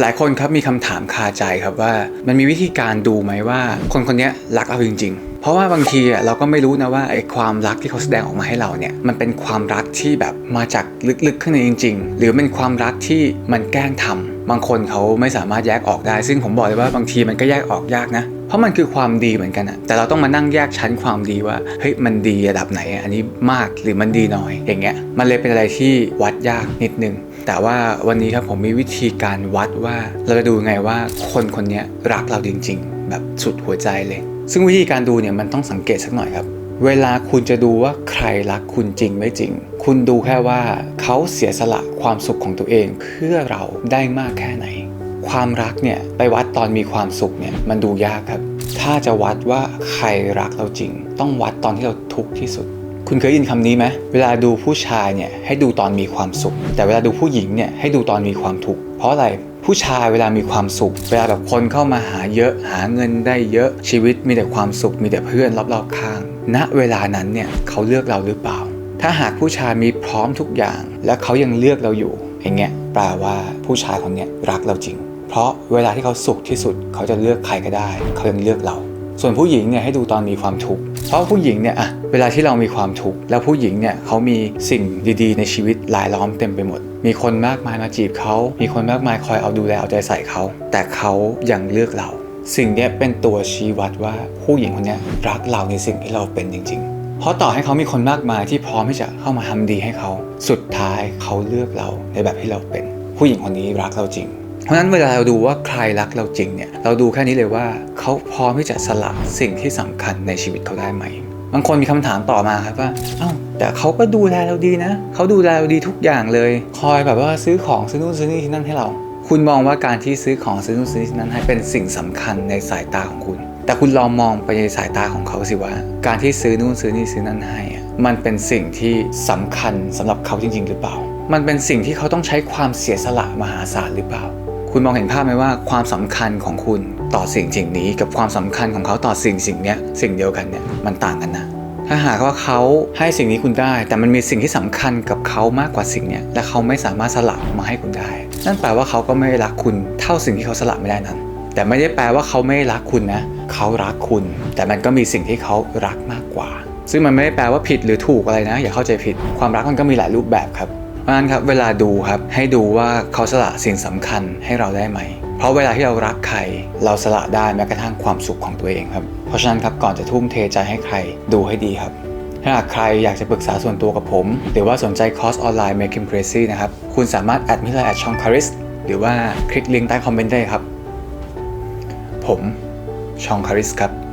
หลายคนครับมีคำถามคาใจครับว่า มันมีวิธีการดูไหมว่า คนคนนี้รักเราจริง ๆ เพราะว่าบางทีอะเราก็ไม่รู้นะว่าไอ้ความรักที่เขาแสดงออกมาให้เราเนี่ยมันเป็นความรักที่แบบมาจากลึกๆข้างในจริง ๆ หรือเป็นความรักที่มันแกล้งทำ บางคนเขาไม่สามารถแยกออกได้ ซึ่งผมบอกเลยว่าบางทีมันก็แยกออกยากนะ เพราะมันคือความดีเหมือนกันอะแต่เราต้องมานั่งแยกชั้นความดีว่าเฮ้ยมันดีระดับไหนอะอันนี้มากหรือมันดีน้อย อย่างเงี้ยมันเลยเป็นอะไรที่วัดยากนิดนึง แต่ว่าวันนี้ครับผมมีวิธีการวัดว่าเราจะดูยังไงว่าคนคนเนี้ยรักเราจริง ๆ แบบสุดหัวใจเลย ซึ่งวิธีการดูเนี่ยมันต้องสังเกตสักหน่อยครับ เวลาคุณจะดูว่าใครรักคุณจริงไม่จริง คุณดูแค่ว่าเขาเสียสละความสุขของตัวเองเพื่อเราได้มากแค่ไหน ความรักเนี่ยไปวัดตอนมีความสุขเนี่ยมันดูยากครับ ถ้าจะวัดว่าใครรักเราจริง ต้องวัดตอนที่เราทุกข์ที่สุด คุณเคยยินคำนี้ไหมเวลาดูผู้ชายเนี่ยให้ดูตอนมีความสุข แต่เวลาดูผู้หญิงเนี่ยให้ดูตอนมีความทุกข์เพราะอะไรผู้ชายเวลามีความสุข เวลาแบบคนเข้ามาหาเยอะหาเงินได้เยอะชีวิตมีแต่ความสุข มีแต่เพื่อนรอบๆข้าง ณเวลานั้นเนี่ยเขาเลือกเราหรือเปล่า ถ้าหากผู้ชายมีพร้อมทุกอย่าง และเขายังเลือกเราอยู่อย่างเงี้ยแปลว่าผู้ชายคนเนี้ยรักเราจริง เพราะเวลาที่เขาสุขที่สุด เขาจะเลือกใครก็ได้ เขายังเลือกเรา ส่วนผู้หญิงเนี่ยให้ดูตอนมีความทุกข์เพราะผู้หญิงเนี่ยอะเวลาที่เรามีความทุกข์แล้วผู้หญิงเนี่ยเขามีสิ่งดีๆ ในชีวิตรายล้อมเต็มไปหมด มีคนมากมายมาจีบเขา มีคนมากมายคอยเอาดูแลเอาใจใส่เขา แต่เขายังเลือกเรา สิ่งเนี้ยเป็นตัวชี้วัดว่าผู้หญิงคนนี้รักเราในสิ่งที่เราเป็นจริง ๆ เพราะต่อให้เขามีคนมากมายที่พร้อมที่จะเข้ามาทำดีให้เขา สุดท้ายเขาเลือกเราในแบบที่เราเป็น ผู้หญิงคนนี้รักเราจริง เพราะนั้นเวลาเราดูว่าใครรักเราจริงเนี่ยเราดูแค่นี้เลยว่าเขาพร้อมที่จะสละสิ่งที่สำคัญในชีวิตเขาได้ไหมบางคนมีคำถามต่อมาครับว่าเอ้าแต่เขาก็ดูแลเราดีนะเขาดูแลเราดีทุกอย่างเลย คอยแบบว่าซื้อของซื้อนู่นซื้อนี่ที่นั่นให้เรา คุณมองว่าการที่ซื้อของซื้อนู่นซื้อนี่ที่นั่นให้เป็นสิ่งสำคัญในสายตาของคุณ แต่คุณลองมองไปในสายตาของเขาสิว่า การที่ซื้อนู่นซื้อนี่ซื้อนั่นให้ มันเป็นสิ่งที่สำคัญสำหรับเขาจริง ๆ หรือเปล่า มันเป็นสิ่งที่เขาต้องใช้ความเสียสละมหาศาลหรือเปล่า คุณมองเห็นภาพไหมว่าความสำคัญของคุณต่อสิ่งสิ่งนี้ กับความสำคัญของเขาต่อสิ่งสิ่งเนี้ยสิ่งเดียวกันเนี่ยมันต่างกันนะถ้าหากว่าเขาให้สิ่งนี้คุณได้ แต่มันมีสิ่งที่สำคัญกับเขามากกว่าสิ่งเนี้ยและเขาไม่สามารถสละมาให้คุณได้ นั่นแปลว่าเขาก็ไม่รักคุณเท่าสิ่งที่เขาสละไม่ได้นั้น แต่ไม่ได้แปลว่าเขาไม่รักคุณนะ เขารักคุณ แต่มันก็มีสิ่งที่เขารักมากกว่า ซึ่งมันไม่ได้แปลว่าผิดหรือถูกอะไรนะ อย่าเข้าใจผิด ความรักมันก็มีหลายรูปแบบครับเพราะนั้นครับเวลาดูครับให้ดูว่าเขาสละสิ่งสำคัญให้เราได้ไหม เพราะเวลาที่เรารักใคร เราสละได้แม้กระทั่งความสุขของตัวเองครับ เพราะฉะนั้นครับก่อนจะทุ่มเทใจให้ใครดูให้ดีครับถ้าหากใครอยากจะปรึกษาส่วนตัวกับผม หรือว่าสนใจคอร์สออนไลน์ Make Him Crazy นะครับ คุณสามารถแอดมิไลน์แอดช่องคาริสหรือว่าคลิกลิงก์ใต้คอมเมนต์ได้ครับ ผมชองคาริสครับ